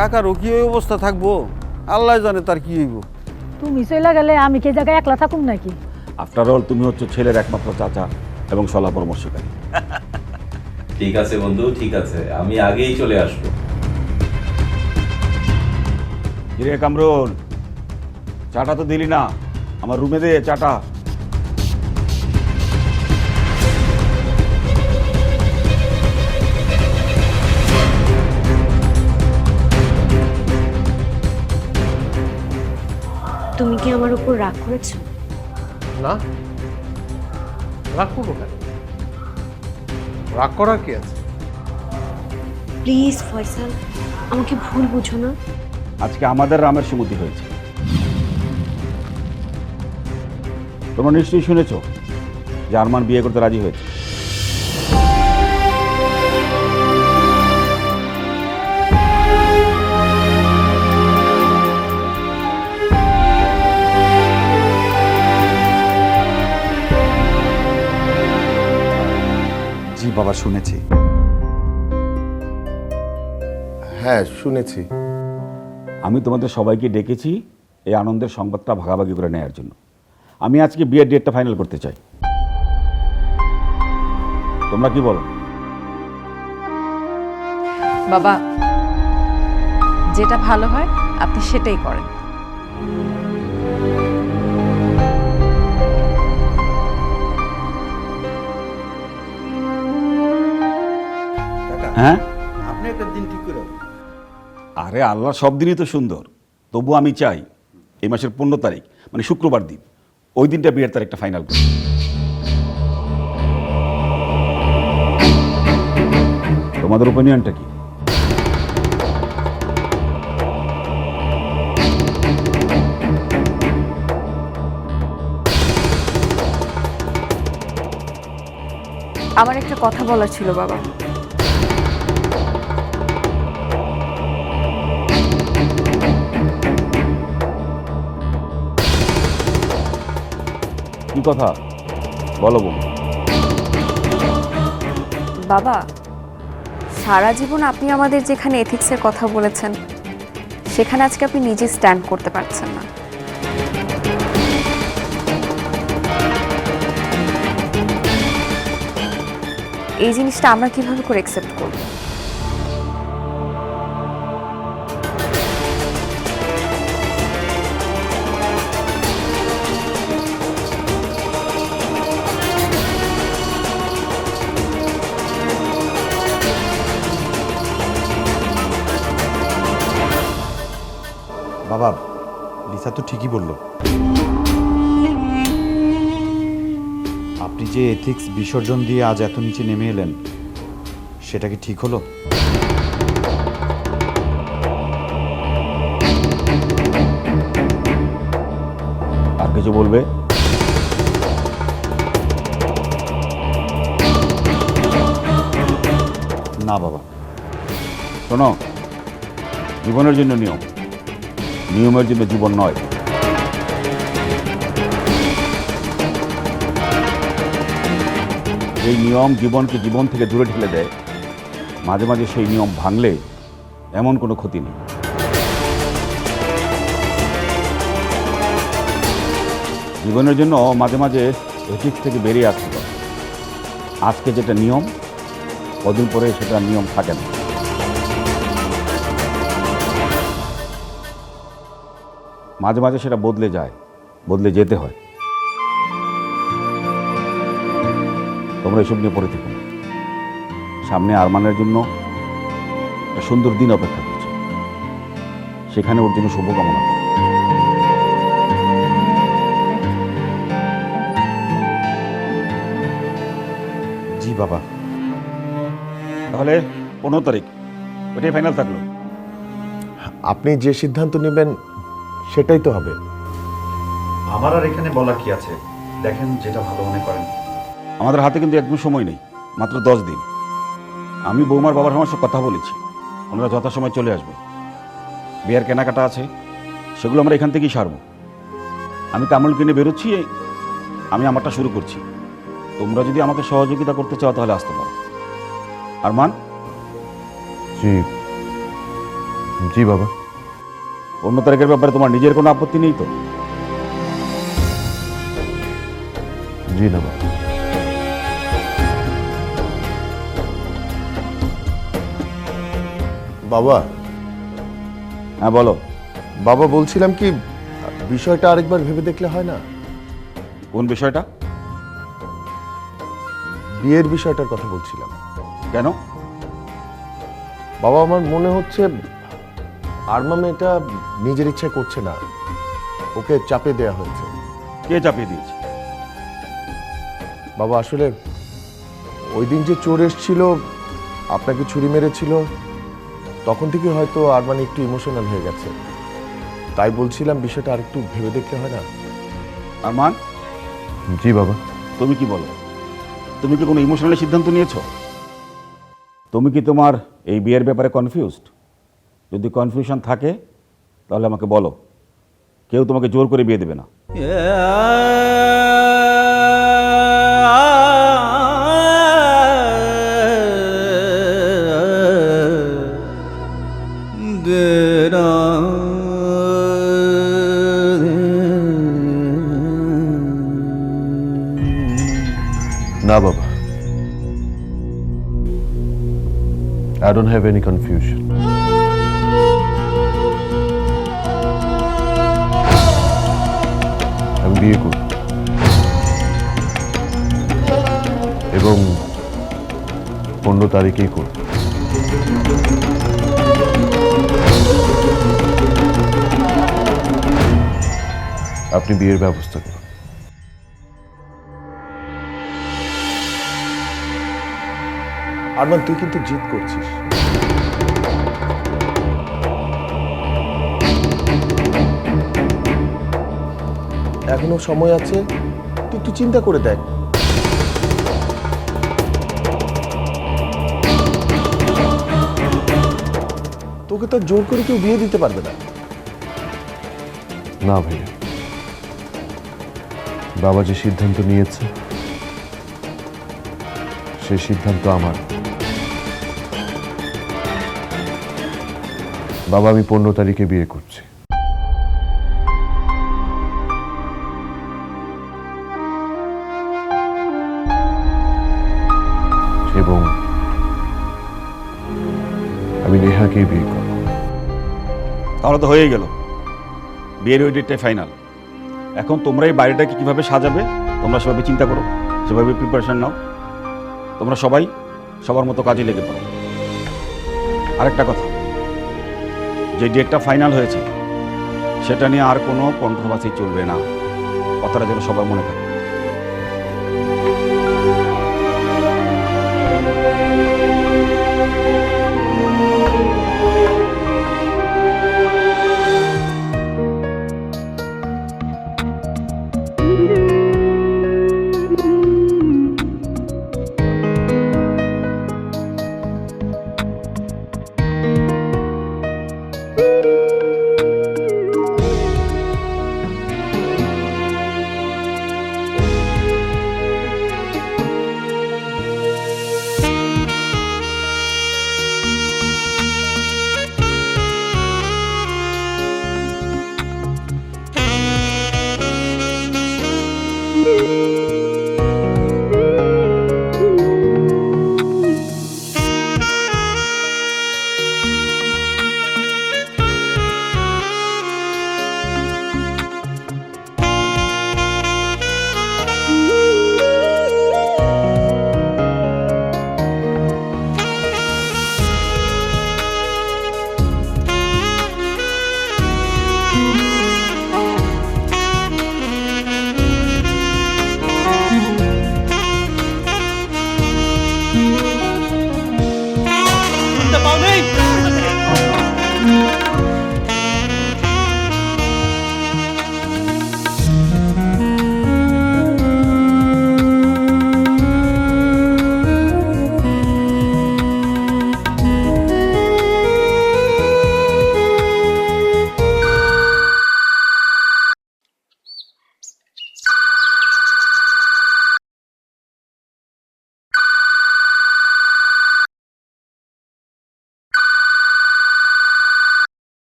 কাকারও কি ওই অবস্থা থাকব আল্লাহ জানে তার কি হইব। তুমি চলে গেলে আমি কে জায়গায় একলা থাকুম নাকি? আফটার অল তুমি হচ্ছে ছেলের একমাত্র চাচা এবং সলা পরামর্শকারী। ঠিক আছে বন্ধু ঠিক আছে। আমি আগেই চলে আসব। কিরে কামরুল চাটা তো দিলি না। আমার রুমে দে চাটা। কি আমার উপর রাগ করেছ? না। রাগ করব কেন? রাগ করার কি আছে? প্লিজ ফয়সাল আমাকে ভুল বুঝো না। আজকে আমাদের রামের সুমতি হয়েছে। তোমরা নিশ্চয়ই শুনেছ যে আরমান বিয়ে করতে রাজি হয়েছে। বাবা শুনেছি। হ্যাঁ শুনেছি। আমি তোমাদের সবাইকে ডেকেছি এই আনন্দের সংবাদটা ভাগাভাগি করে নেওয়ার জন্য। আমি আজকে বিয়ের ডেটটা ফাইনাল করতে চাই। তোমরা কি বলো? বাবা যেটা ভালো হয় আপনি সেটাই করেন। আরে আল্লাহ সব দিনই তো সুন্দর। তবু আমি চাই এই মাসের পনেরো তারিখ মানে শুক্রবার দিন, ওই দিনটা বিয়ের তারিখটা ফাইনাল করি তোমাদের ওপিনিয়নটা কি? আমার একটা কথা বলার ছিল, বাবা। কি কথা? বলো বোন বাবা, সারা জীবন আপনি আমাদের যেখানে এথিক্সের কথা বলেছেন, সেখানে আজকে আপনি নিজে স্ট্যান্ড করতে পারছেন না। এই জিনিসটা আমরা কীভাবে করে লিসা তো ঠিকই বলল। আপনি যে এথিক্স বিসর্জন দিয়ে আজ এত নিচে নেমে এলেন, সেটা কি ঠিক হলো? আর কিছু বলবে? না বাবা। শোনো, জীবনের জন্য নিয়ম। নিয়মের জন্য জীবন নয়। এই নিয়ম জীবনকে জীবন থেকে দূরে ঠেলে দেয়। মাঝে মাঝে সেই নিয়ম ভাঙলে এমন কোনো ক্ষতি নেই। জীবনের জন্য মাঝে মাঝে এথিক্স থেকে বেরিয়ে আসতে আজকে যেটা নিয়ম, কদিন পরে সেটা নিয়ম থাকে না। মাঝে মাঝে সেটা বদলে যায়, বদলে যেতে হয়। তোমরা এসব নিয়ে পড়ে থেকো। সামনে আরমানের জন্য একটা সুন্দর দিন অপেক্ষা করছে। সেখানে ওর জন্য শুভকামনা। জি বাবা। তাহলে পনেরো তারিখ ওইটাই ফাইনাল থাকল। আপনি যে সিদ্ধান্ত নেবেন সেটাই তো হবে। আমার আর এখানে বলা কি আছে? দেখেন যেটা ভালো মনে করেন। আমাদের হাতে কিন্তু একদম সময় নেই মাত্র দশ দিন। আমি বৌমার বাবার আমার কথা বলেছি ওনারা যথাসময় চলে আসবে। বিয়ার কেনাকাটা আছে সেগুলো আমরা এখান থেকেই সারবো। আমি কামল কিনে বেরোচ্ছি আমি আমারটা শুরু করছি। তোমরা যদি আমাকে সহযোগিতা করতে চাও তাহলে আসতে পারো। আর মান জি। জি বাবা। পনেরো তারিখের ব্যাপারে তোমার নিজের কোনো আপত্তি নেই তো? জি না বাবা বাবা। হ্যাঁ বলো। বাবা বলছিলাম কি বিষয়টা আরেকবার ভেবে দেখলে হয় না? কোন বিষয়টা? বিয়ের বিষয়টার কথা বলছিলাম। কেন? বাবা আমার মনে হচ্ছে আরমা মেয়েটা নিজের ইচ্ছায় করছে না। ওকে চাপে দেয়া হয়েছে। কে চাপিয়ে দিয়েছে? বাবা আসলে ওই দিন যে চোর এসেছিল আপনাকে ছুরি মেরেছিল তখন থেকে হয়তো আরমান একটু ইমোশনাল হয়ে গেছে। তাই বলছিলাম বিষয়টা আরেকটু ভেবে দেখতে হয় না। আরমান? জি বাবা। তুমি কি বলো? তুমি কি কোনো ইমোশনাল সিদ্ধান্ত নিয়েছো? তুমি কি তোমার এই বিয়ের ব্যাপারে কনফিউজড যদি কনফিউশন থাকে, তাহলে আমাকে বলো। কেউ তোমাকে জোর করে বিয়ে দেবে না। না বাবা। I don't have any confusion. পনেরো তারিখেই করব। আপনি বিয়ের ব্যবস্থা করুন। আরমান, তুই কিন্তু জিত করছিস। এখনও সময় আছে? তুই একটু চিন্তা করে দেখ। তোকে তো জোর করে কেউ বিয়ে দিতে পারবে না। না ভাইয়া। বাবা যে সিদ্ধান্ত নিয়েছে সেই সিদ্ধান্ত আমার। বাবা, আমি পনেরো তারিখে বিয়ে করছি। এবং আমি নেহাকেই বিয়ে করব। তাহলে তো হয়েই গেল। বিয়ের ওই ডেটটাই ফাইনাল এখন তোমরা এই বাড়িটাকে কীভাবে সাজাবে, তোমরা সেভাবে চিন্তা করো, সেভাবে প্রিপারেশান নাও। তোমরা সবাই সবার মতো কাজে লেগে পড়ো। আরেকটা কথা, যে ডেটটা ফাইনাল হয়েছে, সেটা নিয়ে আর কোনো কন্ট্রোভার্সি চলবে না। কথাটা যেন সবার মনে থাকে।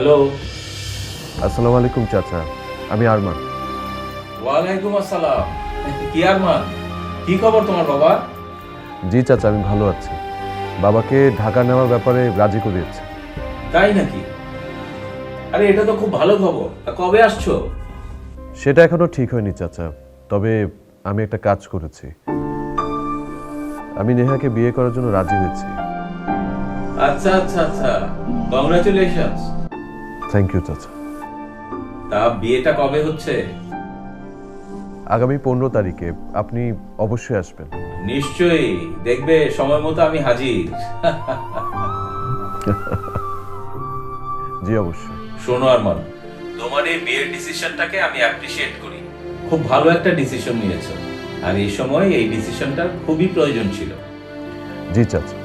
হ্যালো আসসালামু আলাইকুম চাচা। আমি আরমান। ওয়ালাইকুম আসসালাম। কি আরমান? কি খবর তোমার বাবা? জি চাচা আমি ভালো আছি। বাবাকে ঢাকা নেওয়ার ব্যাপারে রাজি করিয়েছে। তাই নাকি? আরে এটা তো খুব ভালো খবর। তা কবে আসছো? সেটা এখনও ঠিক হয়নি চাচা। তবে আমি একটা কাজ করেছি। আমি নেহাকে বিয়ে করার জন্য রাজি হয়েছি। আচ্ছা আচ্ছা আচ্ছা। কংগ্রাচুলেশনস থ্যাংক ইউ চাচা। তা বিয়েটা কবে হচ্ছে? আগামী পনেরো তারিখে। আপনি অবশ্যই আসবেন। নিশ্চয়ই। দেখবে সময় মতো আমি হাজির। জি অবশ্যই। শোনো আরমান তোমার এই বিয়ের ডিসিশনটাকে আমি অ্যাপ্রিসিয়েট করি। খুব ভালো একটা ডিসিশন নিয়েছো। আর এই সময় এই ডিসিশনটা খুবই প্রয়োজন ছিল। জি চাচা।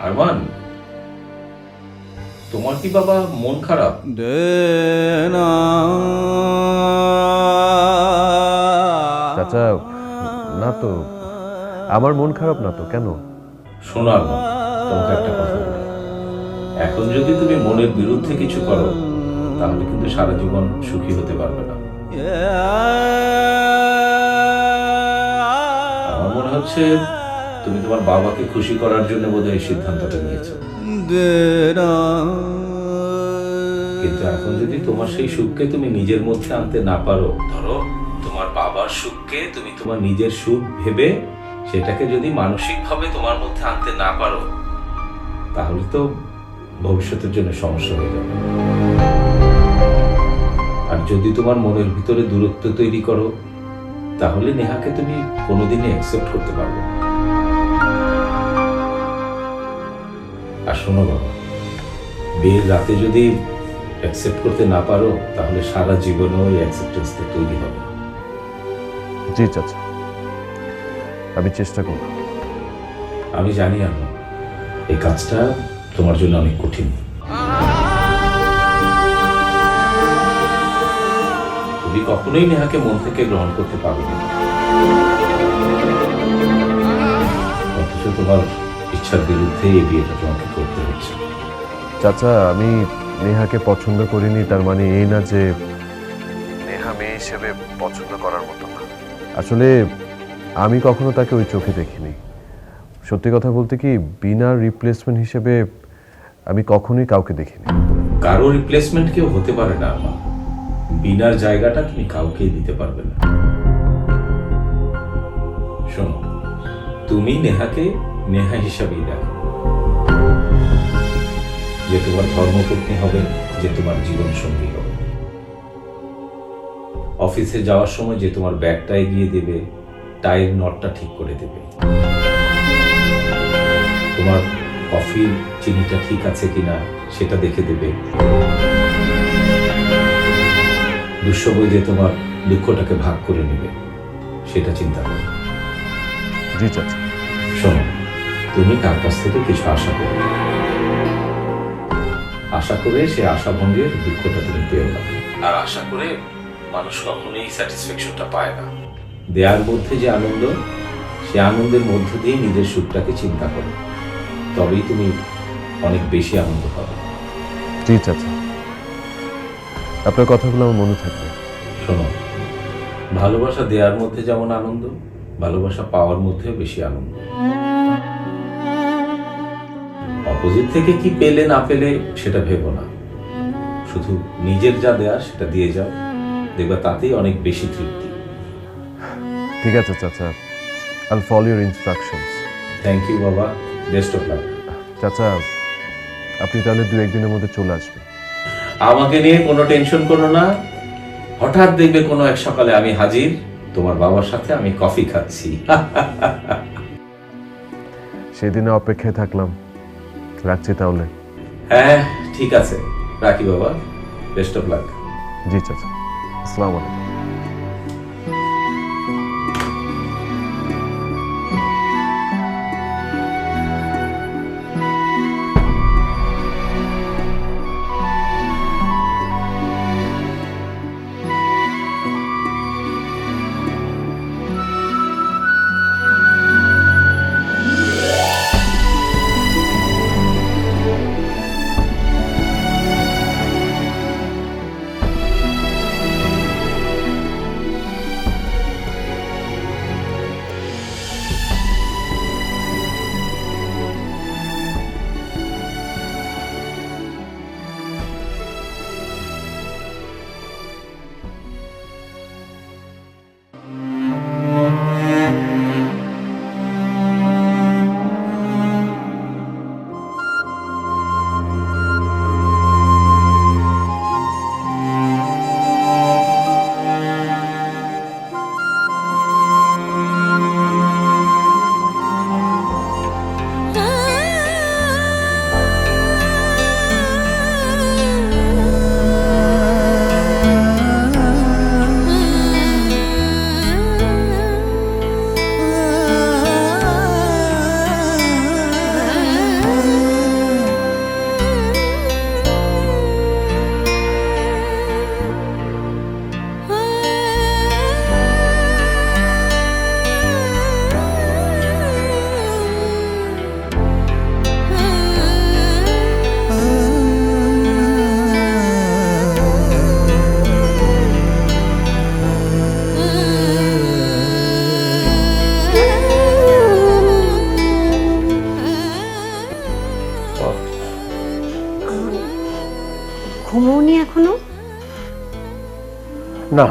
আরমান তোমার কি বাবা মন খারাপ। চাচা না তো। আমার মন খারাপ না তো কেন? শোনো আরমান তোমাকে একটা কথা বলি। এখন যদি তুমি মনের বিরুদ্ধে কিছু করো তাহলে কিন্তু সারা জীবন সুখী হতে পারবে না। আমার মনে হচ্ছে তুমি তোমার বাবাকে খুশি করার জন্য বোধহয় এই সিদ্ধান্তটা নিয়েছো। কিন্তু এখন যদি তোমার সেই সুখকে তুমি নিজের মধ্যে আনতে না পারো, ধরো তোমার বাবার সুখকে তুমি তোমার নিজের সুখ ভেবে সেটাকে যদি মানসিকভাবে তোমার মধ্যে আনতে না পারো, তাহলে তো ভবিষ্যতের জন্য সমস্যা হয়ে যাবে। আর যদি তোমার মনের ভিতরে দূরত্ব তৈরি করো, তাহলে নেহাকে তুমি কোনোদিনই অ্যাকসেপ্ট করতে পারবে না। আর শোনো বাবা বিয়ের রাতে যদি অ্যাকসেপ্ট করতে না পারো তাহলে সারা জীবনেও ওই অ্যাকসেপ্টেন্সটা তৈরি হবে। জি চাচা আমি চেষ্টা করব। আমি জানি আমি এই কাজটা তোমার জন্য অনেক কঠিন। তুমি কখনোই নেহাকে মন থেকে গ্রহণ করতে পারবে না। অথচ তোমার ইচ্ছার বিরুদ্ধে এই বিয়েটা তোমাকে করতে হচ্ছে। চাচা আমি নেহাকে পছন্দ করিনি তার মানে এই না যে নেহা মেয়ে হিসেবে পছন্দ করার মতো না। আসলে আমি কখনো তাকে ওই চোখে দেখিনি। সত্যি কথা বলতে কি বিনা রিপ্লেসমেন্ট হিসেবে আমি কখনোই কাউকে দেখিনি। কারও রিপ্লেসমেন্ট কেউ হতে পারে না আমার বিনার জায়গাটা তুমি কাউকেই দিতে পারবে না। শোনো তুমি নেহাকে নেহা হিসাবেই দেখো। যে তোমার ধর্মপত্নী হবে যে তোমার জীবন সঙ্গী হবে। অফিসে যাওয়ার সময় যে তোমার ব্যাগটা এগিয়ে দেবে টাইয়ের নটটা ঠিক করে দেবে। তোমার কফির চিনিটা ঠিক আছে কিনা সেটা দেখে দেবে। দুঃসময় যে তোমার দুঃখটাকে ভাগ করে নেবে সেটা চিন্তা করো। জি চাচা। শোনো তুমি তার কাছ থেকে কিছু আশা করো আশা করে সে আশা ভঙ্গের দুঃখটা তুমি পেও না আর আশা করে মানুষ কখনোই স্যাটিসফ্যাকশনটা পায় না। দেয়ার মধ্যে যে আনন্দ সে আনন্দের মধ্য দিয়ে নিজের সুখটাকে চিন্তা করো। তবেই তুমি অনেক বেশি আনন্দ পাবে। জি চাচা আপনার কথাগুলো আমার মনে থাকবে। শোনো ভালোবাসা দেওয়ার মধ্যে যেমন আনন্দ ভালোবাসা পাওয়ার মধ্যেও বেশি আনন্দ। অপোজিট থেকে কি পেলে না পেলে সেটা ভেবো না। শুধু নিজের যা দেয়া সেটা দিয়ে যাও। দেখবা তাতেই অনেক বেশি তৃপ্তি। ঠিক আছে চাচা। All follow your instructions thank you বাবা। বেস্ট অফ লাক চাচা আপনি তাহলে দু একদিনের মধ্যে চলে আসবেন। আমাকে নিয়ে কোনো টেনশন করো না। হঠাৎ দেখবে কোনো এক সকালে আমি হাজির। তোমার বাবার সাথে আমি কফি খাচ্ছি। সেদিনে অপেক্ষায় থাকলাম। রাখছি তাহলে। হ্যাঁ ঠিক আছে। রাখি বাবা। বেস্ট অফ লাক জি চাচা। আসসালামু আলাইকুম। পর। ঘুমোনি এখনও? না।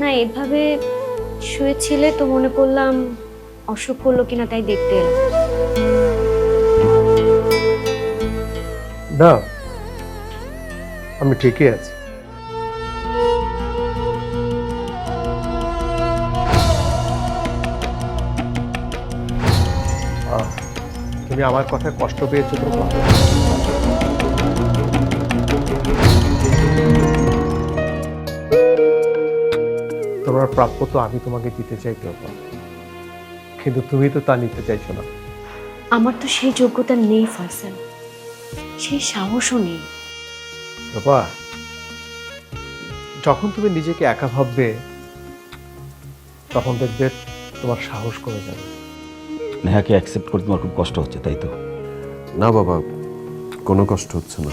না এভাবে শুয়েছিলে তো মনে করলাম অসুখ করল কিনা তাই দেখতে এলাম। না আমি ঠিকই আছি। তুমি আমার কথায় কষ্ট পেয়েছ তো তোমার প্রাপ্য তো আমি তোমাকে দিতে চাই বাবা। কিন্তু তুমি তো তা নিতে চাইছো না। আমার তো সেই যোগ্যতা নেই ফয়সাল সেই সাহসও নেই। বাবা যখন তুমি নিজেকে একা ভাববে তখন দেখবে তোমার সাহস কমে যাবে। নেহাকে অ্যাকসেপ্ট করতে তোমার খুব কষ্ট হচ্ছে তাই তো? না বাবা কোনো কষ্ট হচ্ছে না।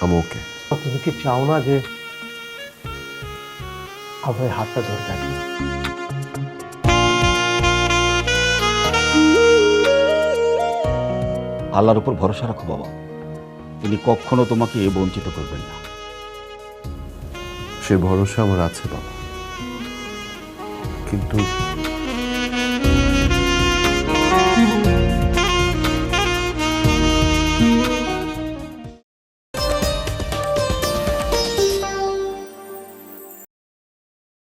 আমি ওকে তুমি কি চাও না যে আমার হাতটা ধরে রাখি? আল্লাহর উপর ভরসা রাখো বাবা। তিনি কখনো তোমাকে এ বঞ্চিত করবেন না। সে ভরসা আমার আছে বাবা। কিন্তু